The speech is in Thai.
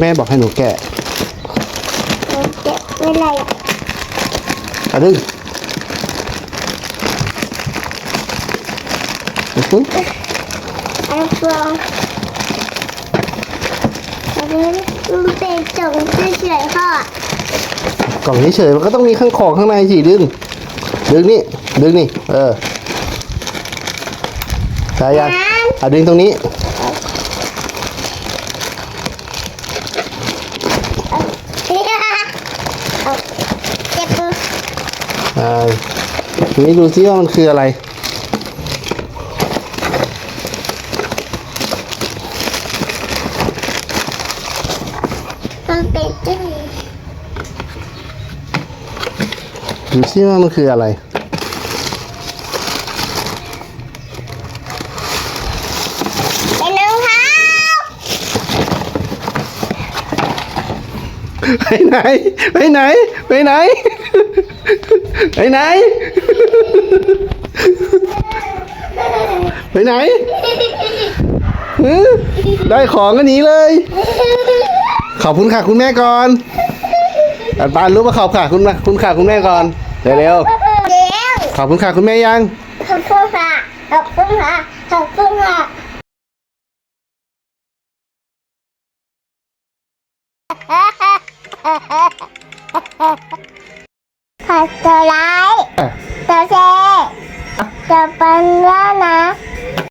แม่บอกให้หนูแกะเจ็บไม่ไรอะดึงอื้อหืออันฟองอันนี้มันเป็นจงเฉยๆพ่อกล่องนี้เฉยมันก็ต้องมีข้างของข้างในสิดึง ดึงนี่ ดึงนี่ เออได้ยังอะดึงตรงนี้ เอาเจ็บมือ อ่าทีนี้ดูซิว่ามันคืออะไรมันเป็นจิ้งดูซิว่ามันคืออะไรเป็นรองเท้าไปไหน ไปไหน ไปไหน ไปไหน ไปไหนหือได้ของก็หนีเลย ขอบคุณค่ะคุณแม่ก่อนอันปานรู้ว่าขอบค่ะคุณมาคุณค่ะคุณแม่ก่อนเร็วเดี๋ยวๆขอบคุณค่ะคุณแม่ยังขอบคุณค่ะขอบคุณค่ะขอบคุณค่ะขอ ตัวร้ายตัวเซตัวปันว่านะ